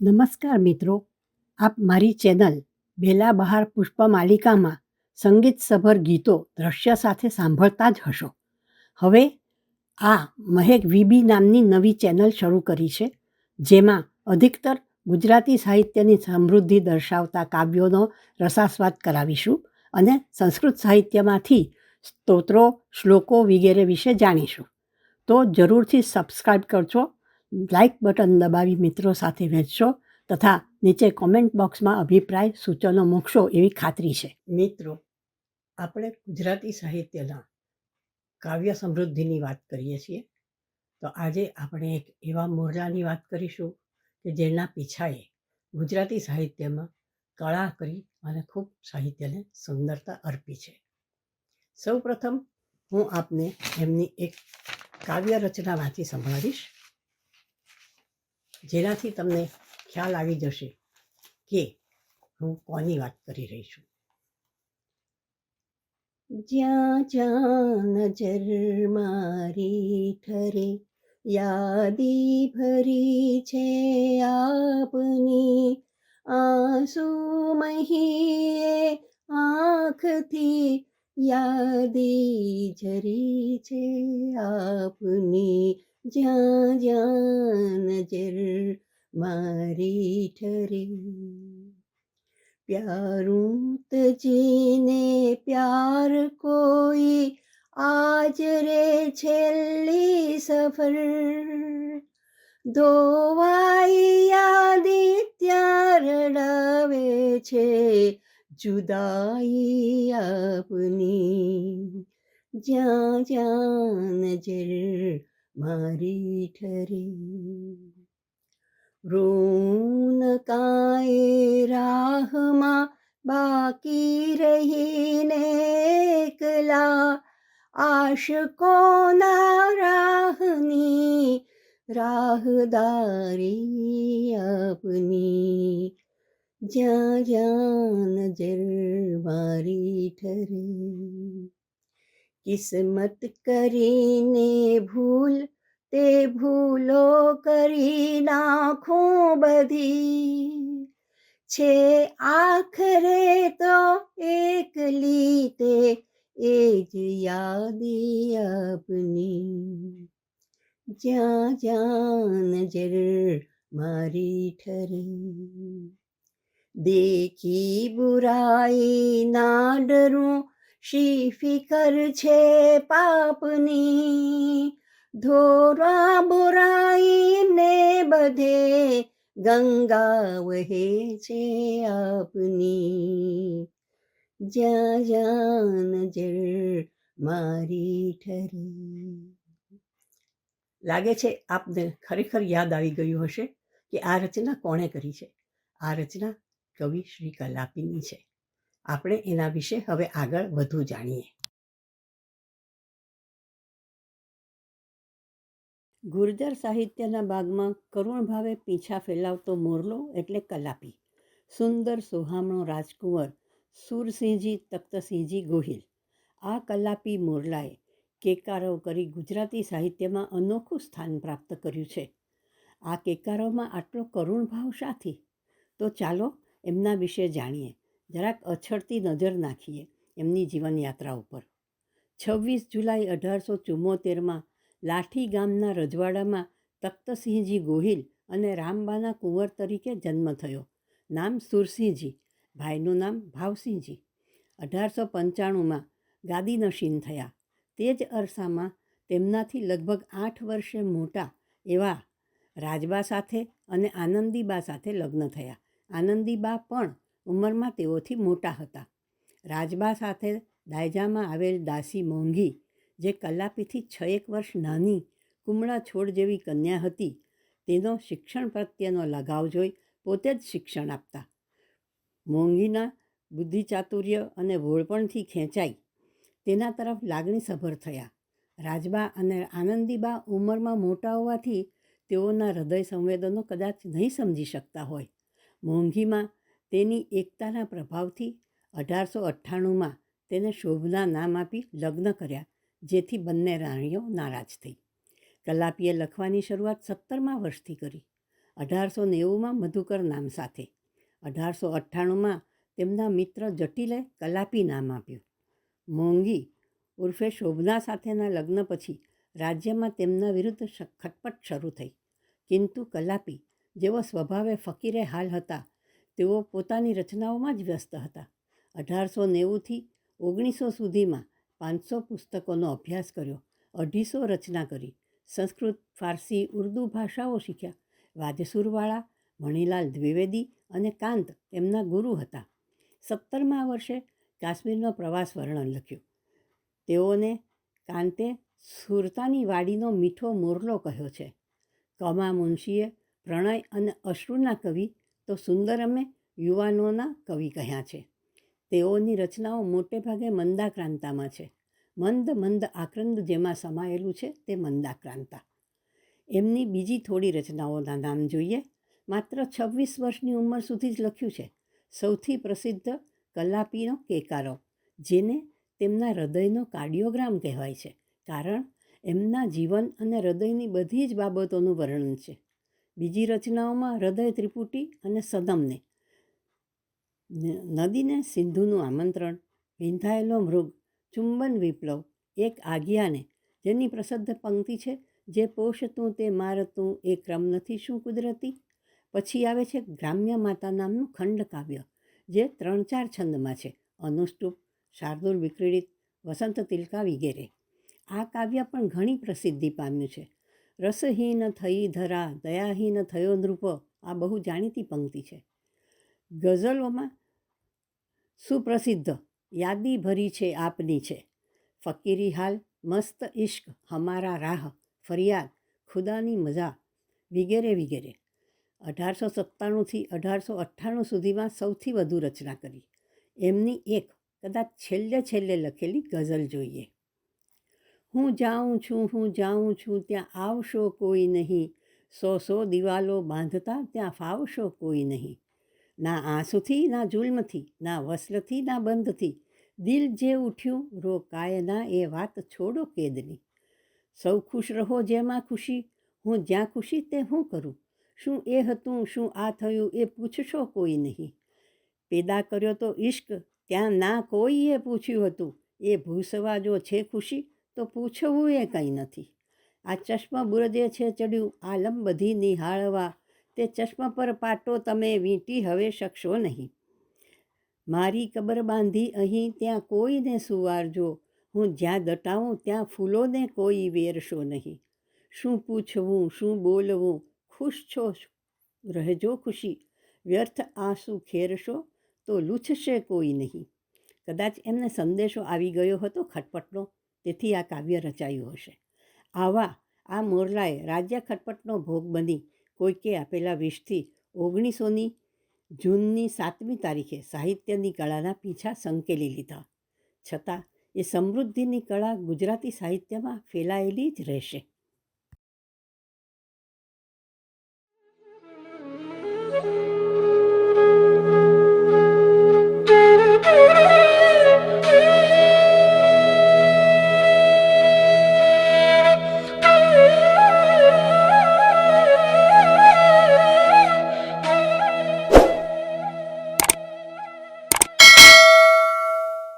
નમસ્કાર મિત્રો, આપ મારી ચેનલ બેલા બહાર પુષ્પમાલિકામાં સંગીતસભર ગીતો દ્રશ્ય સાથે સાંભળતા જ હશો. હવે આ મહેક વીબી નામની નવી ચેનલ શરૂ કરી છે, જેમાં અધિકતર ગુજરાતી સાહિત્યની સમૃદ્ધિ દર્શાવતા કાવ્યોનો રસાસ્વાદ કરાવીશું અને સંસ્કૃત સાહિત્યમાંથી સ્તોત્રો, શ્લોકો વગેરે વિશે જાણીશું. તો જરૂરથી સબસ્ક્રાઈબ કરજો લાઇક બટન દબાવી મિત્રો સાથે વહેંચશો તથા નીચે કોમેન્ટ બોક્સમાં અભિપ્રાય સૂચનો મૂકશો એવી ખાતરી છે. મિત્રો, આપણે ગુજરાતી સાહિત્યના કાવ્ય સમૃદ્ધિની વાત કરીએ છીએ. તો આજે આપણે એક એવા મોરલાની વાત કરીશું કે જેના પીછાએ ગુજરાતી સાહિત્યમાં કળા કરી અને ખૂબ સાહિત્યને સુંદરતા અર્પી છે. સૌપ્રથમ હું આપને એમની એક કાવ્ય રચના વાંચી સંભળાવીશ. જેનાથી તમને ખ્યાલ આવી જશે કે હું કોની વાત કરી રહી છું. જ્યાં જ્યાં નજર મારી ઠરે, યાદી ભરી છે આપની. આંસુ મહીએ આંખથી યાદી જરી છે આપની. જ્યાં જ્યાં નજર મારી ઠરે. પ્યારું તજીને પ્યાર કોઈ આજ રે છેલ્લી સફર. ધોવાઈ યાદી ત્યાં રડાવે છે જુદાઈ આપની. જ્યાં જ્યાં નજર મારી ઠરી. ઋણ કાય રાહમાં બાકી રહીને એકલા આશકોના રાહની રાહદારી આપની. જ્યાં જ્યાં નજર મારી ઠરે. કિસ્મત કરીને ભૂલ તે ભૂલો કરી નાખો બધી છે આખરે તો એકલી તે એ જ યાદી આપની જ્યાં જ્યાં નજર મારી ઠરી દેખી બુરાઈ ના ડરું શી ફિકર છે પાપની? ધોરા બોરાઈને બધે ગંગા વહે છે આપની. જ્યાં જ્યાં નજર મારી ઠરી. લાગે છે આપને ખરેખર યાદ આવી ગયું હશે કે આ રચના કોણે કરી છે? આ રચના કવિ શ્રી કલાપીની છે. આપણે એના વિશે હવે આગળ વધુ જાણીએ. ગુર્જર સાહિત્યના ભાગમાં કરુણ ભાવે પીછા ફેલાવતો મોરલો એટલે કલાપી. સુંદર સુહામણો રાજકુંવર સુરસિંહજી તખ્તસિંહજી ગોહિલ. આ કલાપી મોરલાએ કેકારો કરી ગુજરાતી સાહિત્યમાં અનોખું સ્થાન પ્રાપ્ત કર્યું છે. આ કેકારોમાં આટલો કરુણ ભાવ શાથી? તો ચાલો એમના વિશે જાણીએ. જરાક અછડતી નજર નાખીએ એમની જીવનયાત્રા ઉપર. છવ્વીસ જુલાઈ અઢારસો ચુમ્મોતેરમાં લાઠી ગામના રજવાડામાં તખ્તસિંહજી ગોહિલ અને રામબાના કુંવર તરીકે જન્મ થયો. નામ સુરસિંહજી, ભાઈનું નામ ભાવસિંહજી. અઢારસો પંચાણુંમાં ગાદીનશીન થયા. તે જ અરસામાં તેમનાથી લગભગ આઠ વર્ષે મોટા એવા રાજબા સાથે અને આનંદીબા સાથે લગ્ન થયા. આનંદીબા પણ ઉંમરમાં તેઓથી મોટા હતા. રાજબા સાથે દાયજામાં આવેલ દાસી મોંઘી, જે કલાપીથી છ એક વર્ષ નાની, કુમળા છોડ જેવી કન્યા હતી, તેનો શિક્ષણ પ્રત્યેનો લગાવ જોઈ પોતે જ શિક્ષણ આપતા. મોંઘીના બુદ્ધિ ચાતુર્ય અને વોળપણથી ખેંચાઈ, તેના તરફ લાગણીસભર થયા. રાજબા અને આનંદીબા ઉંમરમાં મોટા હોવાથી તેઓના હૃદય સંવેદનો કદાચ નહીં સમજી શકતા હોય. મોંઘીમાં તેની એકતાના પ્રભાવથી અઢારસો અઠ્ઠાણુંમાં તેને શોભના નામ આપી લગ્ન કર્યા, જેથી બંને રાણીઓ નારાજ થઈ. કલાપીએ લખવાની શરૂઆત સત્તરમા વર્ષથી કરી. અઢારસો નેવુંમાં મધુકર નામ સાથે. અઢારસો અઠ્ઠાણુંમાં તેમના મિત્ર જટિલે કલાપી નામ આપ્યું. મોંઘી ઉર્ફે શોભના સાથેના લગ્ન પછી રાજ્યમાં તેમના વિરુદ્ધ ખટપટ શરૂ થઈ. કિંતુ કલાપી જેવો સ્વભાવે ફકીરે હાલ હતા તેઓ પોતાની રચનાઓમાં જ વ્યસ્ત હતા. અઢારસો નેવુંથી ઓગણીસો સુધીમાં પાંચસો પુસ્તકોનો અભ્યાસ કર્યો, અઢીસો રચના કરી, સંસ્કૃત, ફારસી, ઉર્દૂ ભાષાઓ શીખ્યા. વાજસુરવાળા, મણિલાલ દ્વિવેદી અને કાંત તેમના ગુરુ હતા. સત્તરમા વર્ષે કાશ્મીરનો પ્રવાસ વર્ણન લખ્યું. તેઓને કાંતે સુરતાની વાડીનો મીઠો મોરલો કહ્યો છે. કમા મુનશીએ પ્રણય અને અશ્રુના કવિ તો સુંદરમે યુવાનોના કવિ કહ્યા છે. તેઓની રચનાઓ મોટે ભાગે મંદાક્રાંતામાં છે. મંદ મંદ આક્રંદ જેમાં સમાયેલું છે તે મંદાક્રાંતા. એમની બીજી થોડી રચનાઓના નામ જોઈએ. માત્ર છવ્વીસ વર્ષની ઉંમર સુધી જ લખ્યું છે. સૌથી પ્રસિદ્ધ કલાપીનો કેકારો, જેને તેમના હૃદયનો કાર્ડિયોગ્રામ કહેવાય છે, કારણ એમના જીવન અને હૃદયની બધી જ બાબતોનું વર્ણન છે. બીજી રચનાઓમાં હૃદય ત્રિપુટી અને સદમને નદીને સિંધુનું આમંત્રણ, વિંધાયેલો મૃગ, ચુંબન વિપ્લવ, એક આજ્ઞાને, જેની પ્રસિદ્ધ પંક્તિ છે, જે પોષતું તે મારતું, એ ક્રમ નથી શું કુદરતી? પછી આવે છે ગ્રામ્ય માતા નામનું ખંડ કાવ્ય, જે ત્રણ ચાર છંદમાં છે, અનુષ્ટુપ, શાર્દુલ વિક્રીડિત, વસંત તિલકા વગેરે. આ કાવ્ય પણ ઘણી પ્રસિદ્ધિ પામ્યું છે. રસહીન થઈ ધરા, દયાહીન થયો નૃપ, આ બહુ જાણીતી પંક્તિ છે. ગઝલોમાં સુપ્રસિદ્ધ, યાદી ભરી છે આપની છે. ફકીરી હાલ, મસ્ત ઇશ્ક હમારા રાહ, ફરિયાદ, ખુદાની મજા, વગેરે વગેરે. અઢારસો સત્તાણુંથી અઢારસો અઠ્ઠાણું સુધીમાં સૌથી વધુ રચના કરી. એમની એક, કદાચ છેલ્લે છેલ્લે લખેલી ગઝલ જોઈએ. હું જાઉં છું, હું જાઉં છું, ત્યાં આવશો કોઈ નહીં. સો સો દિવાલો બાંધતા ત્યાં ફાવશો કોઈ નહીં. ના આંસુથી, ના જુલ્મથી, ના વસ્ત્રથી, ના બંધથી. દિલ જે ઉઠ્યું રોકાયના એ વાત છોડો કેદની. સૌ ખુશ રહો જેમાં ખુશી. હું જ્યાં ખુશી તે હું કરું? શું એ હતું, શું આ થયું એ પૂછશો કોઈ નહીં. પેદા કર્યો તો ઈશ્ક, ત્યાં ના કોઈએ પૂછ્યું હતું. એ ભૂસવા જો છે ખુશી તો પૂછવું એ કંઈ નથી. આ ચશ્મા બુરજે છે ચડ્યું આલમ બધી નિહાળવા, તે ચશ્મા પર પાટો તમે વીંટી હવે શકશો નહીં. મારી કબર બાંધી અહીં ત્યાં કોઈને સુવારજો, હું જ્યાં દટાવું ત્યાં ફૂલોને કોઈ વેરશો નહીં. શું પૂછવું, શું બોલવું, ખુશ છો? રહેજો ખુશી. વ્યર્થ આંસુ ખેરશો તો લૂછશે કોઈ નહીં. કદાચ એમને સંદેશો આવી ગયો હતો ખટપટનો. તેથી આ કાવ્ય રચાયું હશે. આવા, આ મોરલાએ રાજ્ય ખટપટનો ભોગ બની કોઈકે આપેલા વીસથી ઓગણીસોની જૂનની સાતમી તારીખે સાહિત્યની કળાના પીછા સંકેલી લીધા. છતાં, એ સમૃદ્ધિની કળા ગુજરાતી સાહિત્યમાં ફેલાયેલી જ રહેશે.